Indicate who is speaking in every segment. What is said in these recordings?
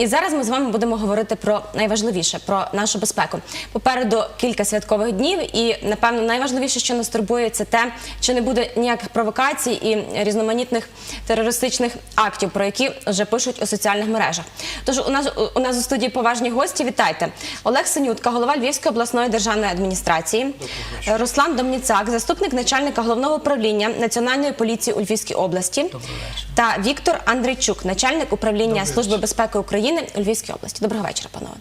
Speaker 1: І зараз ми з вами будемо говорити про найважливіше про нашу безпеку. Попереду кілька святкових днів, і напевно найважливіше, що нас турбує, це те, чи не буде ніяких провокацій і різноманітних терористичних актів, про які вже пишуть у соціальних мережах. Тож у нас у нас у студії поважні гості. Вітайте Олег Синютка, голова Львівської обласної державної адміністрації, Руслан Домніцак, заступник начальника головного управління національної поліції у Львівській області, та Віктор Андрійчук, начальник управління Служби безпеки України у Львівській області. Доброго вечора, панове.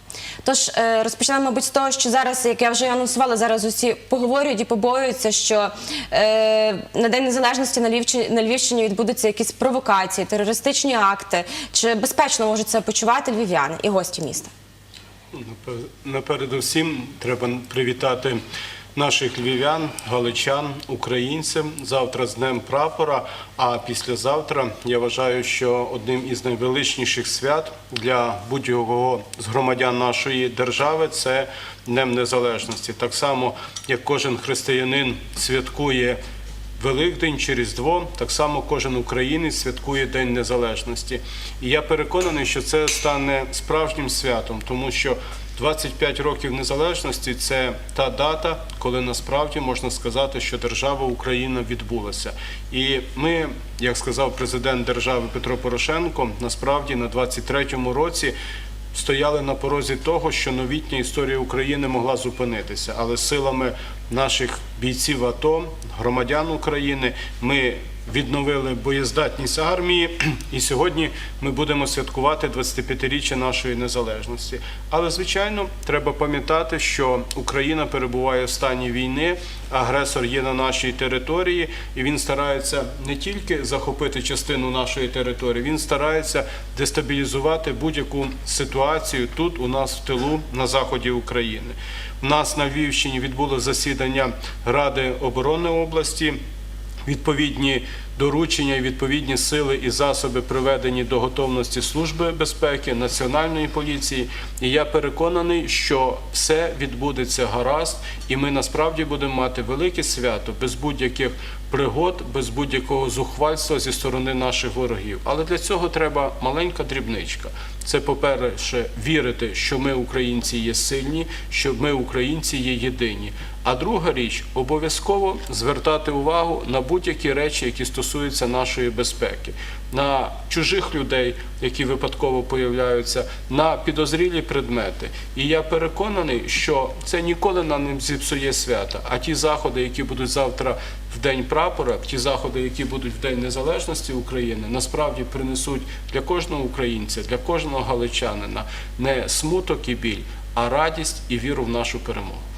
Speaker 1: Тож е, розпочнемо, мабуть, з того, що зараз, як я вже анонсувала, зараз усі поговорюють і побоюються, що е, на День Незалежності на Львівщині, на Львівщині відбудуться якісь провокації, терористичні акти. Чи безпечно можуть себе почувати львів'яни і гості міста?
Speaker 2: Напе- Напередусім треба привітати наших львів'ян, галичан, українців завтра з Днем прапора. А післязавтра я вважаю, що одним із найвеличніших свят для будь-якого з громадян нашої держави це Днем Незалежності. Так само, як кожен християнин святкує. Великдень чи Різдво, так само кожен українець святкує День Незалежності. І я переконаний, що це стане справжнім святом, тому що 25 років незалежності це та дата, коли насправді можна сказати, що держава Україна відбулася. І ми, як сказав президент держави Петро Порошенко, насправді на 23-му році стояли на порозі того, що новітня історія України могла зупинитися, але силами наших бійців АТО, громадян України, ми відновили боєздатність армії, і сьогодні ми будемо святкувати 25-річчя нашої незалежності. Але звичайно, треба пам'ятати, що Україна перебуває в стані війни, агресор є на нашій території, і він старається не тільки захопити частину нашої території, він старається дестабілізувати будь-яку ситуацію тут, у нас в тилу, на заході України. У нас на Львівщині відбуло засідання Ради оборони області. Відповідні доручення і відповідні сили і засоби приведені до готовності Служби безпеки, Національної поліції. І я переконаний, що все відбудеться гаразд, і ми насправді будемо мати велике свято без будь-яких пригод, без будь-якого зухвальства зі сторони наших ворогів. Але для цього треба маленька дрібничка. Це, по-перше, вірити, що ми, українці, є сильні, що ми, українці, є єдині. А друга річ обов'язково звертати увагу на будь-які речі, які стосуються нашої безпеки, на чужих людей, які випадково появляються, на підозрілі предмети. І я переконаний, що це ніколи нам не зіпсує свята. А ті заходи, які будуть завтра в день прапора, ті заходи, які будуть в День Незалежності України, насправді принесуть для кожного українця, для кожного галичанина не смуток і біль, а радість і віру в нашу перемогу.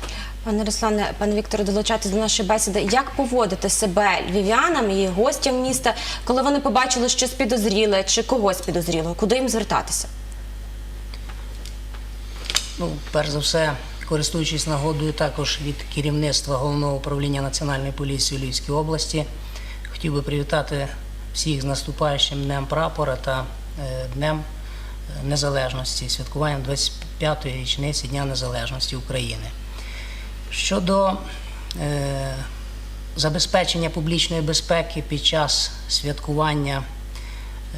Speaker 1: Пане Руслане, пане Вікторе, долучатись до нашої бесіди. Як поводити себе львів'янам і гостям міста, коли вони побачили щось підозріле чи когось підозрілого? Куди їм звертатися?
Speaker 3: Ну, перш за все, користуючись нагодою також від керівництва головного управління Національної поліції у Львівській області, хотів би привітати всіх з наступаючим днем прапора та е, Днем е, Незалежності, святкуванням 25-ї річниці Дня Незалежності України. Щодо е, забезпечення публічної безпеки під час святкування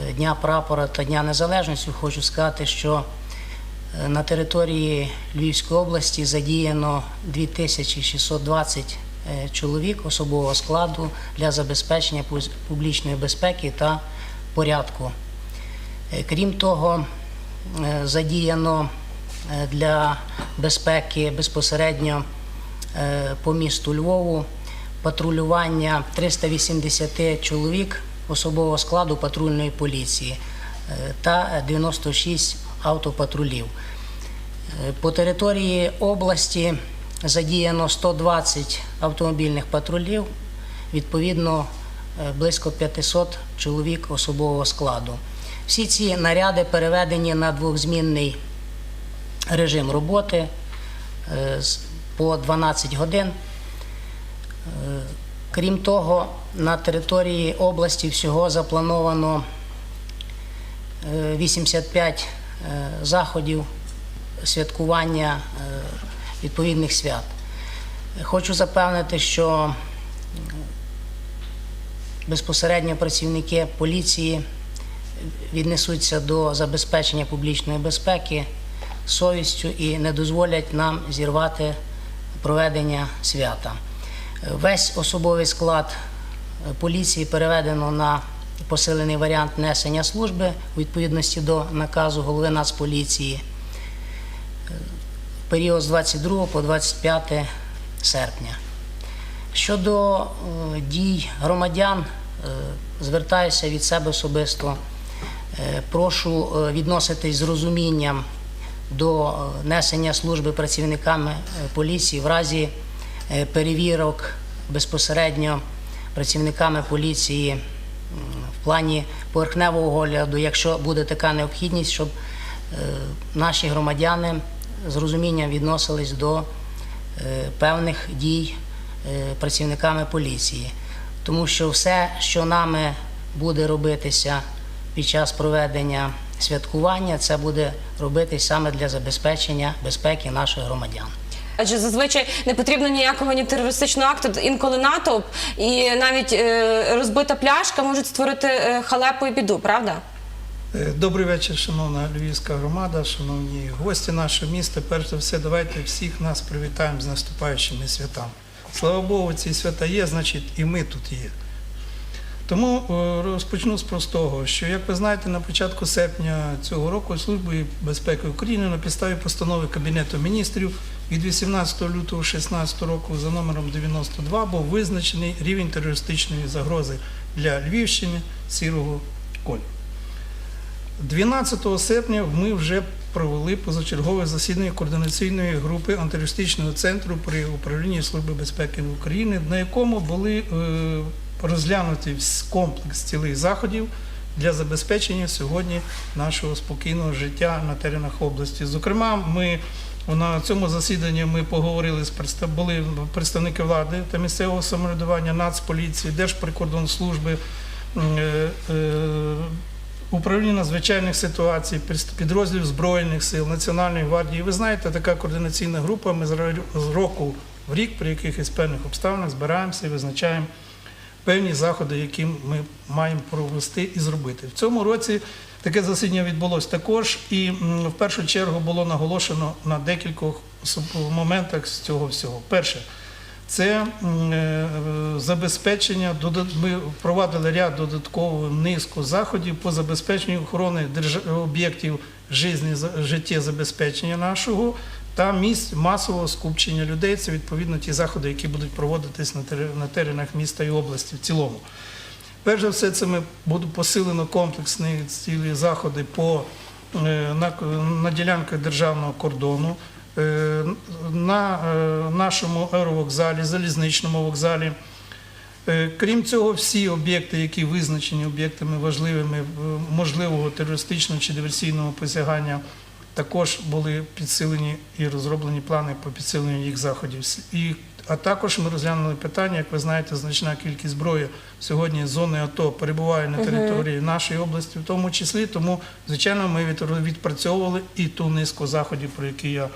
Speaker 3: е, Дня прапора та Дня Незалежності, хочу сказати, що е, на території Львівської області задіяно 2620 е, чоловік особового складу для забезпечення публічної безпеки та порядку. Крім того, задіяно для безпеки безпосередньо по місту Львову патрулювання 380 чоловік особового складу патрульної поліції е, та 96 автопатрулів. Е, По території області задіяно 120 автомобільних патрулів, відповідно е, близько 500 чоловік особового складу. Всі ці наряди переведені на двохзмінний режим роботи е, по 12 годин. Е, Крім того, на території області всього заплановано е, 85 е, заходів святкування е, відповідних свят. Хочу запевнити, що е, безпосередньо працівники поліції віднесуться до забезпечення публічної безпеки совістю і не дозволять нам зірвати проведення свята. Е, Весь особовий склад е, поліції переведено на посилений варіант несення служби у відповідності до наказу голови Нацполіції в період з 22 по 25 серпня. Щодо е, дій громадян, е, звертаюся від себе особисто. Е, Прошу е, відноситись з розумінням до е, несення служби працівниками е, поліції в разі е, перевірок безпосередньо працівниками поліції в плані поверхневого огляду, якщо буде така необхідність, щоб наші громадяни з розумінням відносились до певних дій працівниками поліції. Тому що все, що нами буде робитися під час проведення святкування, це буде робитись саме для забезпечення безпеки наших громадян.
Speaker 1: Адже зазвичай не потрібно ніякого ні терористичного акту, інколи натовп і навіть е, розбита пляшка можуть створити е, халепу і біду, правда?
Speaker 4: Е, Добрий вечір, шановна львівська громада, шановні гості нашого міста. Перш за все, давайте всіх нас привітаємо з наступаючими святами. Слава Богу, ці свята є, значить і ми тут є. Тому е, розпочну з простого, що, як ви знаєте, на початку серпня цього року Службою безпеки України на підставі постанови Кабінету міністрів від 18 лютого 2016 року за номером 92 був визначений рівень терористичної загрози для Львівщини сірого кольору. 12 серпня ми вже провели позачергове засідання координаційної групи антитерористичного центру при управлінні Служби безпеки України, на якому були розглянуті вс- комплекс цілих заходів для забезпечення сьогодні нашого спокійного життя на теренах області. Зокрема, ми на цьому засіданні ми поговорили з були представники влади та місцевого самоврядування, Нацполіції, Держприкордонслужби. е, е, Управління надзвичайних ситуацій, підрозділів Збройних сил, Національної гвардії. Ви знаєте, така координаційна група. Ми з року в рік при якихось певних обставинах збираємося і визначаємо певні заходи, які ми маємо провести і зробити. В цьому році таке засідання відбулося також, і в першу чергу було наголошено на декількох моментах з цього всього. Перше. Це е, забезпечення, ми впровадили ряд додаткову низку заходів по забезпеченню охорони об'єктів життєзабезпечення нашого та місць масового скупчення людей. Це відповідно ті заходи, які будуть проводитись на теренах міста і області в цілому. Перш за все, це ми буде посилено комплексні цілі заходи по е, на, на ділянках державного кордону, е, на е, нашому аеровокзалі, залізничному вокзалі. Крім цього, всі об'єкти, які визначені об'єктами важливими можливого терористичного чи диверсійного посягання, також були підсилені і розроблені плани по підсиленню їх заходів. І, а також ми розглянули питання, як ви знаєте, значна кількість зброї сьогодні з зони АТО перебуває на території нашої області, в тому числі. Тому, звичайно, ми від- відпрацьовували і ту низку заходів, про які я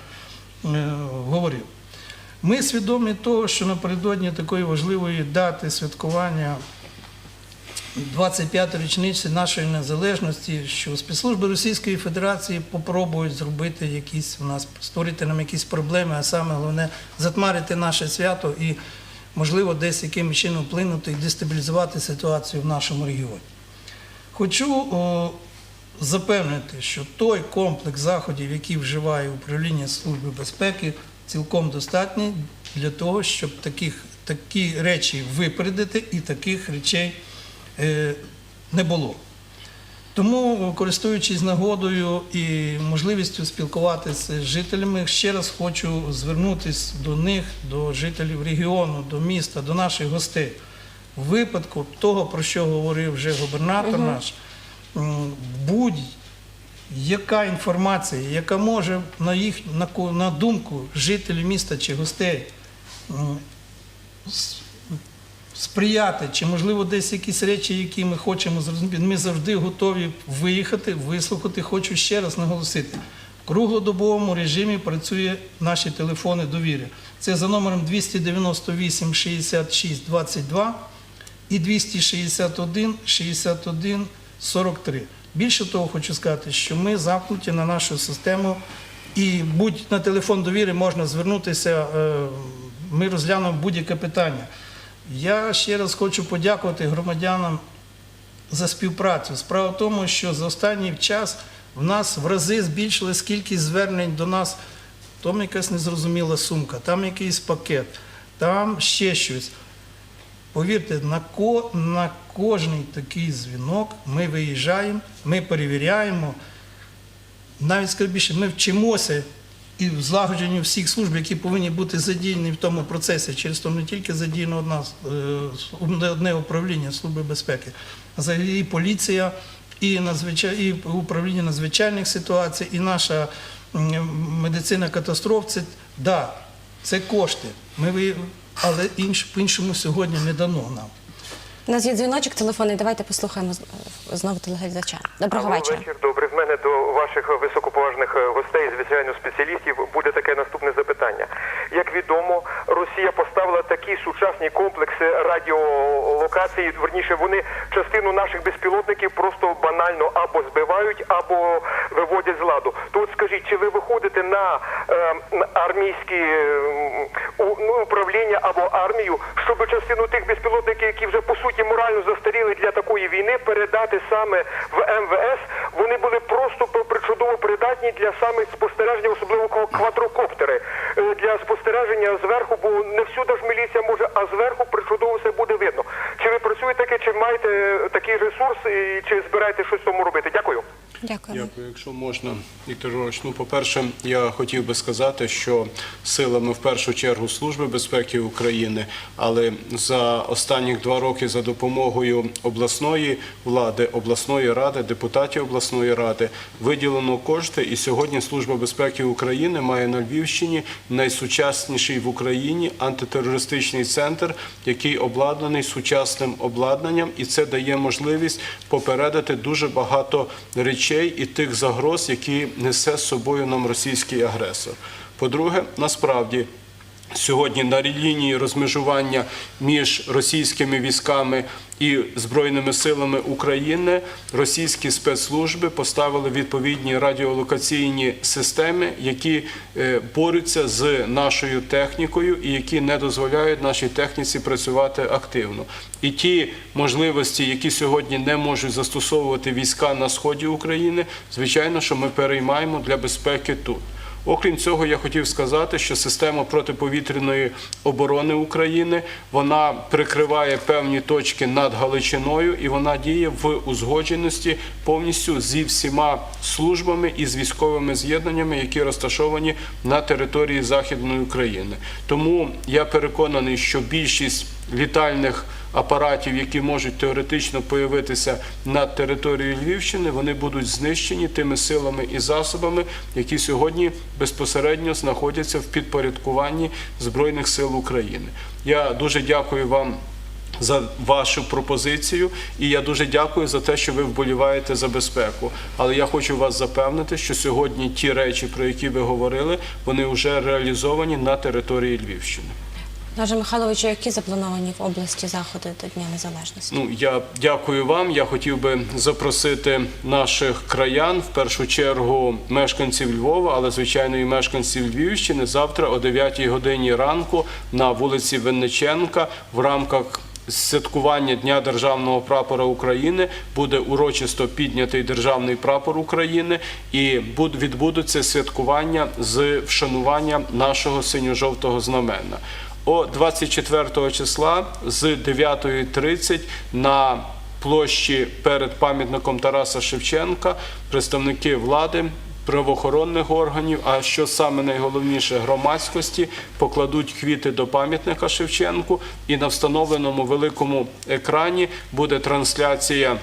Speaker 4: е, говорив. Ми свідомі того, що напередодні такої важливої дати святкування 25 річниці нашої незалежності, що спецслужби Російської Федерації попробують зробити якісь у нас, створити нам якісь проблеми, а саме головне затмарити наше свято і, можливо, десь якимось чином вплинути і дестабілізувати ситуацію в нашому регіоні. Хочу о, запевнити, що той комплекс заходів, який вживає управління Служби безпеки, цілком достатній для того, щоб таких, такі речі випередити і таких речей не було. Тому, користуючись нагодою і можливістю спілкуватися з жителями, ще раз хочу звернутися до них, до жителів регіону, до міста, до наших гостей. У випадку того, про що говорив вже губернатор наш, будь-яка інформація, яка може на їх на, думку жителів міста чи гостей сприяти, чи можливо десь якісь речі, які ми хочемо зрозуміти. Ми завжди готові виїхати, вислухати. Хочу ще раз наголосити. В круглодобовому режимі працює наші телефони довіри. Це за номером 298 66 22 і 261 61 43. Більше того, хочу сказати, що ми замкнуті на нашу систему, і будь на телефон довіри можна звернутися. е, Ми розглянемо будь-яке питання. Я ще раз хочу подякувати громадянам за співпрацю. Справа в тому, що за останній час в нас в рази збільшилась кількість звернень до нас. Там якась незрозуміла сумка, там якийсь пакет, там ще щось. Повірте, на, ко, на кожний такий дзвінок ми виїжджаємо, ми перевіряємо. Навіть скажу більше, ми вчимося і в злагодженні всіх служб, які повинні бути задіяні в тому процесі. Через то не тільки задіяно одна, е, одне управління Служби безпеки, а взагалі і поліція, і, і управління надзвичайних ситуацій, і наша медицина катастроф. Це да, це кошти. Ми але інш, по-іншому сьогодні не дано нам.
Speaker 1: У нас є дзвіночок телефонний. Давайте послухаємо знову телеглядача. Доброго вечора.
Speaker 5: Вечір Добре, В мене до ваших високоповажних гостей, звичайно, спеціалістів, буде таке наступне запитання. Як відомо, Росія поставила такі сучасні комплекси радіолокації. Верніше, вони частину наших безпілотників просто банально або збивають, або виводять з ладу. То скажіть, чи ви виходите на, е, армійські е, у- ну, управління або армію, щоб частину тих безпілотників, які вже по суті морально застаріли для такої війни, передати саме в МВС? Вони були просто причудово придатні для саме спостереження, особливо ко- квадрокоптери для спостереження зверху, бо не всюди ж міліція може, а зверху причудово все буде видно. Чи ви працюєте таке, чи маєте такий ресурс, і чи збираєте щось тому робити? Дякую.
Speaker 1: Дякую.
Speaker 2: Якщо можна, Віктор Григорович, ну, по-перше, я хотів би сказати, що силами в першу чергу Служби безпеки України, але за останні два роки за допомогою обласної влади, обласної ради, депутатів обласної ради виділено кошти. І сьогодні Служба безпеки України має на Львівщині найсучасніший в Україні антитерористичний центр, який обладнаний сучасним обладнанням, і це дає можливість попередити дуже багато речей і тих загроз, які несе з собою нам російський агресор. По-друге, насправді. Сьогодні на лінії розмежування між російськими військами і збройними силами України російські спецслужби поставили відповідні радіолокаційні системи, які е, борються з нашою технікою і які не дозволяють нашій техніці працювати активно. І ті можливості, які сьогодні не можуть застосовувати війська на сході України, звичайно, що ми переймаємо для безпеки тут. Окрім цього, я хотів сказати, що система протиповітряної оборони України вона прикриває певні точки над Галичиною і вона діє в узгодженості повністю зі всіма службами і з військовими з'єднаннями, які розташовані на території Західної України. Тому я переконаний, що більшість літальних апаратів, які можуть теоретично появитися над територією Львівщини, вони будуть знищені тими силами і засобами, які сьогодні безпосередньо знаходяться в підпорядкуванні Збройних сил України. Я дуже дякую вам. За вашу пропозицію, і я дуже дякую за те, що ви вболіваєте за безпеку. Але я хочу вас запевнити, що сьогодні ті речі, про які ви говорили, вони вже реалізовані на території Львівщини.
Speaker 1: Олеже Михайловичу, які заплановані в області заходи до Дня Незалежності?
Speaker 2: Ну я дякую вам. Я хотів би запросити наших краян, в першу чергу мешканців Львова, але звичайно і мешканців Львівщини. Завтра о 9 годині ранку на вулиці Винниченка в рамках. Святкування Дня державного прапора України буде урочисто піднятий державний прапор України і відбудуться святкування з вшанування нашого синьо-жовтого знамена. О 24 числа з 9.30 на площі перед пам'ятником Тараса Шевченка представники влади. Правоохоронних органів, а що саме найголовніше громадськості, покладуть квіти до пам'ятника Шевченку, і на встановленому великому екрані буде трансляція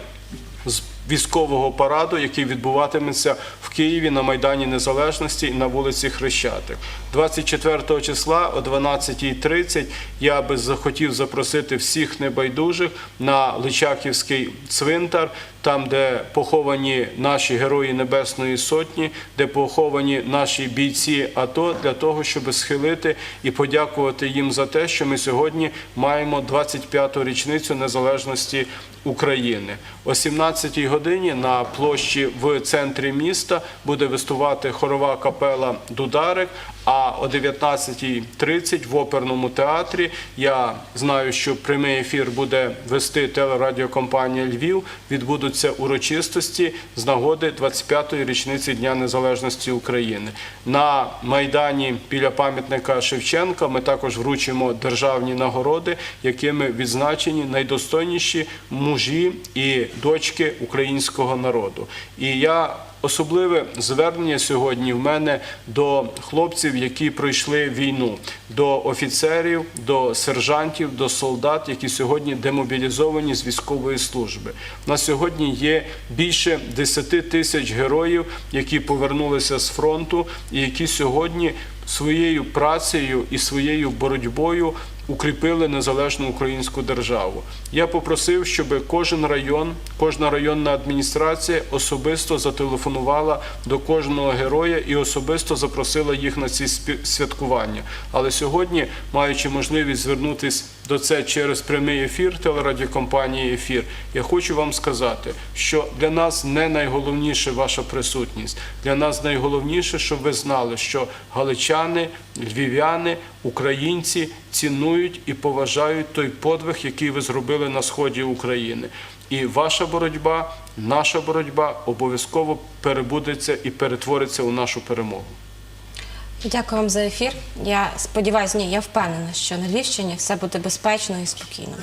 Speaker 2: з військового параду, який відбуватиметься в Києві на Майдані Незалежності і на вулиці Хрещатик. 24 числа о 12.30 я би захотів запросити всіх небайдужих на Личаківський цвинтар там, де поховані наші герої Небесної Сотні, де поховані наші бійці АТО, для того, щоб схилити і подякувати їм за те, що ми сьогодні маємо 25-ту річницю незалежності України. О 17-й годині на площі в центрі міста буде виступати хорова капела Дударик. А о 19.30 в оперному театрі я знаю, що прямий ефір буде вести телерадіокомпанія Львів. Відбудуться урочистості з нагоди 25-ї річниці Дня Незалежності України. На майдані біля пам'ятника Шевченка ми також вручимо державні нагороди, якими відзначені найдостойніші мужі і дочки українського народу. І я Особливе звернення сьогодні в мене до хлопців, які пройшли війну, до офіцерів, до сержантів, до солдат, які сьогодні демобілізовані з військової служби. На сьогодні є більше 10 тисяч героїв, які повернулися з фронту, і які сьогодні своєю працею і своєю боротьбою укріпили незалежну українську державу. Я попросив, щоб кожен район, кожна районна адміністрація особисто зателефонувала до кожного героя і особисто запросила їх на ці святкування. Але сьогодні, маючи можливість звернутися до це через прямий ефір телерадіокомпанії Ефір, я хочу вам сказати, що для нас не найголовніше ваша присутність. Для нас найголовніше, щоб ви знали, що галичани, львів'яни, українці цінують і поважають той подвиг, який ви зробили на сході України. І ваша боротьба, наша боротьба обов'язково перебудеться і перетвориться у нашу перемогу.
Speaker 1: Дякую вам за ефір. Я сподіваюся, ні, я впевнена, що на Львівщині все буде безпечно і спокійно.